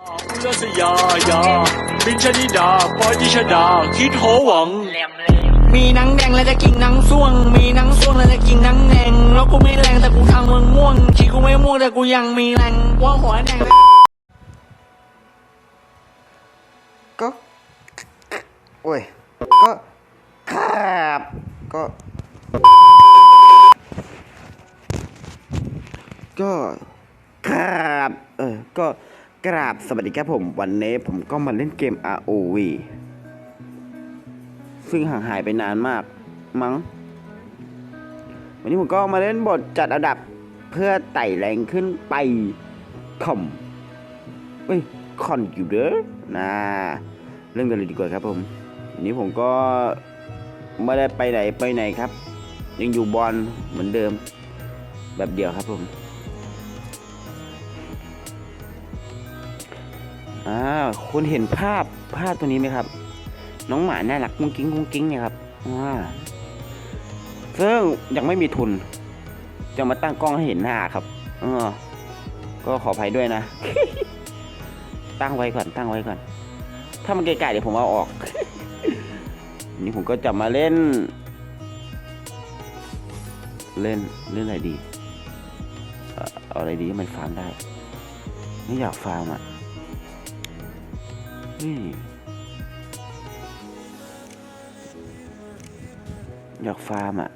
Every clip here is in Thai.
อุลสยายาบินชนิดาปอยติชดา คิดโหวัง มีหนังแดงแล้วจะกินหนังส่วง มีหนังส่วงแล้วจะกินหนังแดงแล้วกูไม่แรงแต่กูทางมึงม่วงชีกูไม่ม่วงแต่กูยังมีแรงว่าหัวแดงก็โอ้ย ก็ครับก็ ก็ครับเออก็ กราบสวัสดีครับผมวันนี้ผมก็มาเล่นเกม ROV ซึ่งห่างหายไปนานมากมั้ง วันนี้ผมก็มาเล่นบทจัดอันดับเพื่อไต่แรงขึ้นไปคอมเอ้ยคอนอยู่เด้อนะเริ่มกันเลยดีกว่าครับผมวันนี้ผมก็ไม่ได้ไปไหนไปไหนครับ ยังอยู่บอลเหมือนเดิม แบบเดียวครับผม อ่าคุณเห็นภาพภาพตัวนี้ไหมครับ น้องหมาน่ารักกุ้งกิ้งกุ้งกิ้งเนี่ยครับอ่าซึ่งยังไม่มีทุน จะมาตั้งกล้องให้เห็นหน้าครับเออก็ขออภัยด้วยนะ ตั้งไว้ก่อนตั้งไว้ก่อน ถ้ามันไกลๆเดี๋ยวผมเอาออกนนี้ผมก็จะมาเล่น เล่นเล่นอะไรดี เอาอะไรดีให้มันฟาร์มได้ ไม่อยากฟาร์มอะี่อยากฟาร์มอะ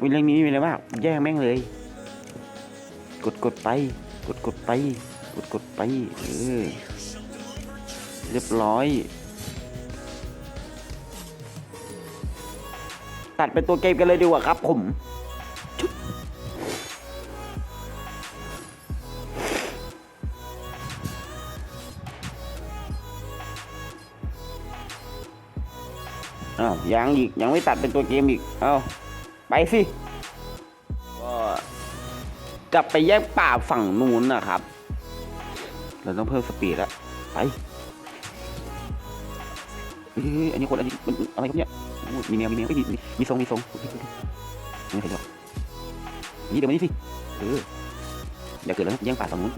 วิเรื่องนี้มีอะไรมาแย่งแม่งเลย กดกดไป กดกดไป กดกดไปเออเรียบร้อย ตัดเป็นตัวเกมกันเลยดีกว่าครับผม อ้าวยังอีกยังไม่ตัดเป็นตัวเกมอีกเอาไปสิก็กลับไปแยกป่าฝั่งนู้นนะครับ เราต้องเพิ่มสปีดแล้วไปเฮ้ยอันนี้คนอันนี้มันอะไรครับเนี่ยมีแมวมีแมวก็มีมีมีทรงมีทรงไม่ใช่หรอกนี่เดี๋ยวมานี่สิเอออย่าเกิดแล้วนะแย่งป่าฝั่งนู้น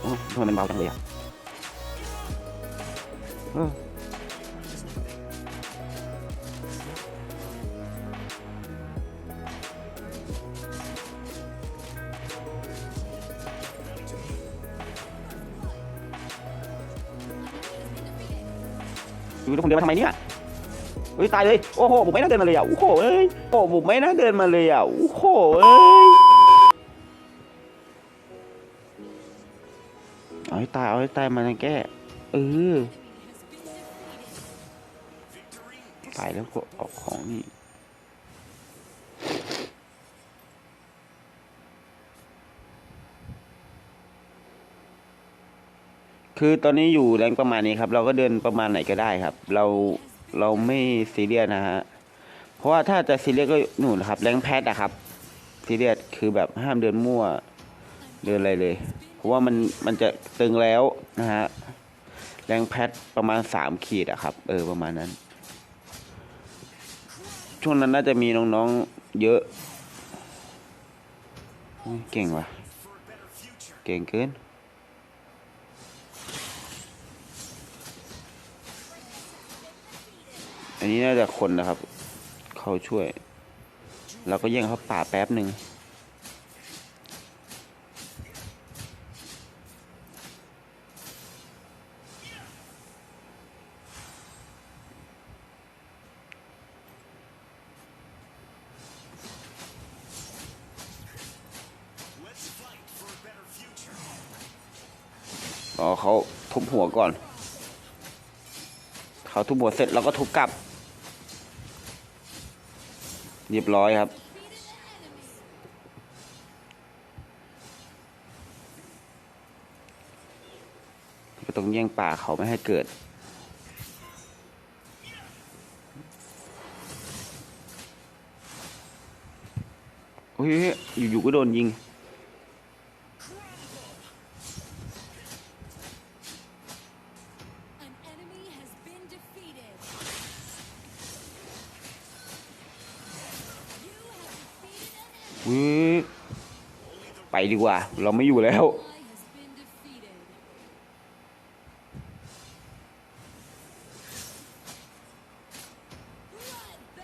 โอ้ทำไมมันเบาจังเลยอะ อยู่คนเดียวมาทำไมเนี่ยเฮ้ยตายเลยโอ้โหผมไม่น่าเดินมาเลยอะโอ้โหเอ้ยโอ้ผมไม่น่าเดินมาเลยอะโอ้โหเอ้ยเอาให้ตายเอาให้ตายมันแก้เออตายแล้วก็ออกของนี่ คือตอนนี้อยู่แรงประมาณนี้ครับ เราก็เดินประมาณไหนก็ได้ครับ เราเราไม่ซีเรียสนะฮะเพราะว่าถ้าจะซีเรียสก็หนูนะครับ แรงแพทอะครับซีเรียสคือแบบห้ามเดินมั่วเดินอะไรเลย เพราะว่ามันมันจะตึงแล้วนะฮะแรงแพทประมาณสามขีดอะครับ เออประมาณนั้น ช่วงนั้นน่าจะมีน้องๆเยอะ เก่งว่ะ เก่งเกิน นนี้น่าจะคนนะครับ เขาช่วย เราก็แย่งเขาป่าแป๊บหนึ่งรอเขาทุบหัวก่อน เขาทุบหัวเสร็จเราก็ทุบกลับ รียบร้อยครับ ก็ต้องแย่งป่าเขาไม่ให้เกิด โอ้ยอยู่ๆก็โดนยิง อุ๊ยไปดีกว่า เราไม่อยู่แล้ว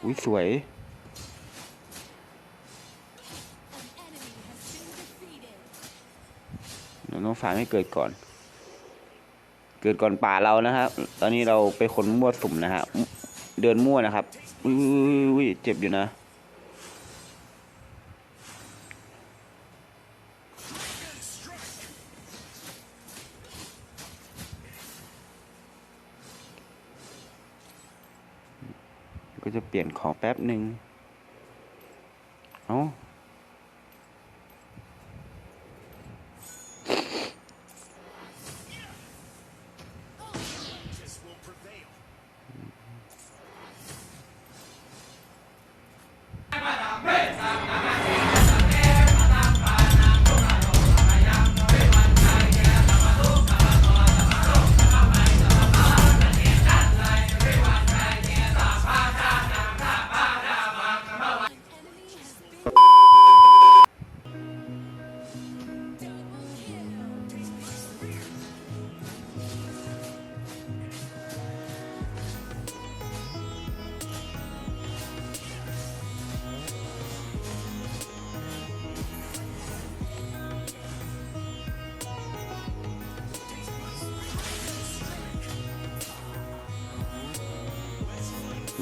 อุ้ยสวยเดี๋ยวน้องฟ้าไม่เกิดก่อน เกิดก่อนป่าเรานะครับ ตอนนี้เราไปคนมั่วสุมนะฮะ เดินมั่วนะครับ อุ้ยเจ็บอยู่นะ ก็จะเปลี่ยนของแป๊บหนึ่งเอาเ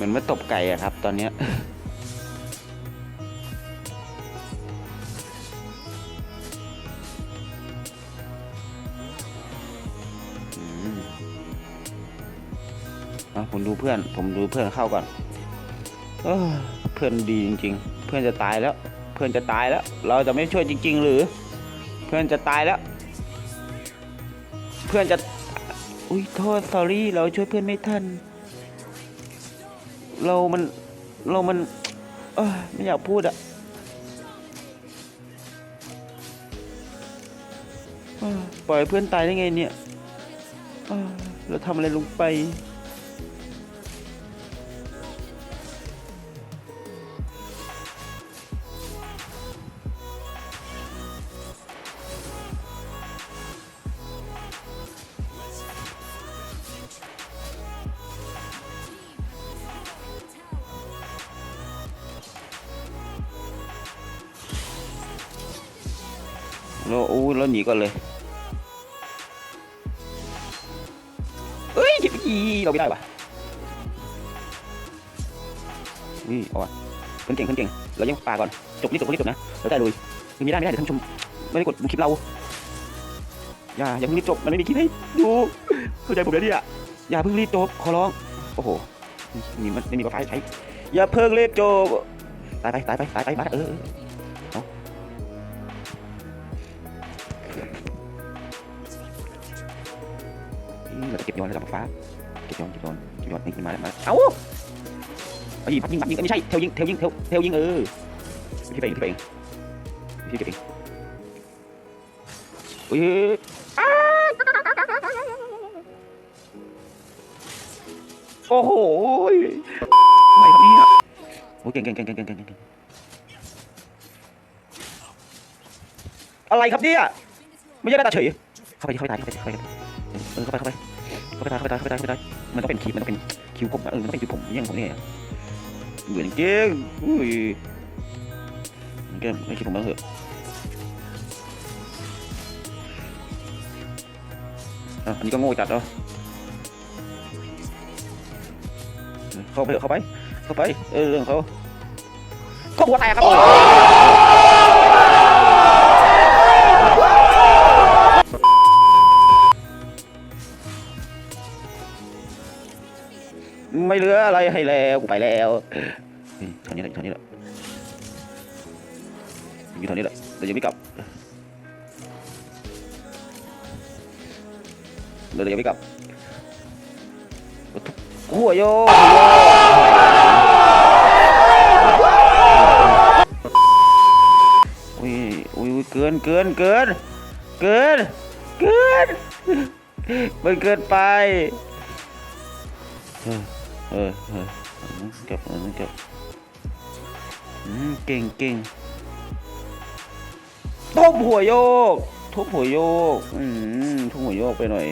มือนมาตบไก่อะครับ ตอนนี้อืมาผมดูเพื่อน ผมดูเพื่อนเข้าก่อนเออเพื่อนดีจริง ๆ เพื่อนจะตายแล้ว เพื่อนจะตายแล้ว เราจะไม่ช่วยจริง ๆ หรือ เพื่อนจะตายแล้ว เพื่อนจะ อุ้ยโทษ sorry เราช่วยเพื่อนไม่ทัน เรามันเรามันเออไม่อยากพูดอะปล่อยเพื่อนตายได้ไงเนี่ยเราทำอะไรลงไป เราอู้เราหนีก่อนเลยเอ้ยอีเราไม่ได้ว่ะอุ้ยเอาว่ะคนเก่งคนเก่ง เรายังปาก่อน จบรีบจบรีบจบนะเราได้เลยไม่ได้ไม่ได้เดี๋ยวท่านผู้ชมไม่ได้กดคลิปเรา อย่าอย่าเพิ่งรีบจบ มันไม่มีคลิปให้ดู เข้าใจผมแล้วเนี่ยอย่าเพิ่งรีบจบ ขอร้อง โอ้โหนี่มันไม่มีไฟใช้ อย่าเพิ่งรีบจบ ตายไปตายไปตายไปมาเออ อืมเราจะเก็บย้อนระดับฟ้าเก็บย้อนเก็บย้อนเก็บย้อนนี่มาแล้วมาเอ้าไอ้ยิงยิงยิงไม่ใช่เทลยิงเทลยิงเทลเทลยิงเออพี่ไปเองพี่ไปเองพี่เก็บเองอุ้ยอ้าโอ้โหอะไรครับเนี่ยโอ้ยเก่งเก่งเก่งเก่งเก่งเก่งเก่งอะไรครับเนี่ยไม่ใช่หน้าตาเฉยเข้าไปเข้าไปตายเข้าไปเข้าไปเออเข้าไปเข้าไป เข้าไปตายเข้าไปตายเข้าไปตายเข้าไปตายมันต้องเป็นคิวมันต้องเป็นคิวผมเออมันต้องเป็นคิวผมย่งผมเนี่ยเหมือนเก่งอุ้ยมันเก่งไม่คิวผมบ้างเหอะอะอันนี้ก็โง่จัดเนาะเข้าไปเถอะเข้าไป เข้าไป เออเรื่องเขาก็หัวแตกครับ ไม่เหลืออะไรให้แล้วกูไปแล้วเท่านี้แหละเท่านี้แหละอยู่เท่านี้แหละเรายังไม่กลับเรายังไม่กลับหัวโยอุ้ยอุ้ยเกินเกินเกินเกินเกินมันเกินไป เออเออเก็บเออเก็บอืมเก่งเก่งทุบหัวโยกทุบหัวโยก อืมทุบหัวโยกไปหน่อย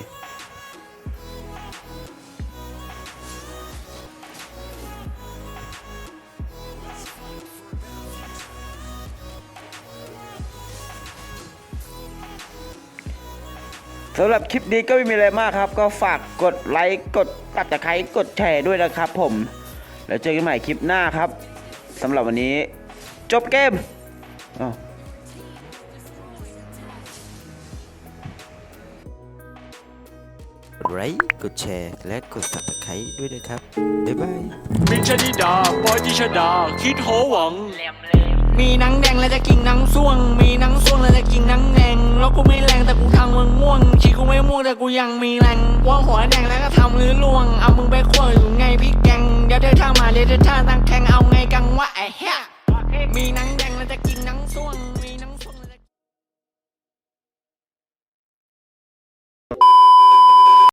สำหรับคลิปนี้ก็ไม่มีอะไรมากครับ ก็ฝากกดไลค์กดตัดตะไคร้กดแชร์ด้วยนะครับผม แล้วเจอกันใหม่คลิปหน้าครับสำหรับวันนี้จบเกมอ้าวกดไลค์กดแชร์และกด subscribe ด้วยนะครับ บ๊ายบายบินชนิดาปอยดิชดา คิดโหวัง มีหนังแดงแล้วจะกินหนังส่วงมี แต่กูยังมีแรงว่าหัวแดงแล้วก็ทำมือลวง เอามึงไปขั้วอยู่ไงพี่แกงเดี๋ยวเธอท่ามาเดี๋ยวเธอท่าตั้งแข่งเอาไงกังวะไอ้เหี้ยมีนังแดงแล้วจะ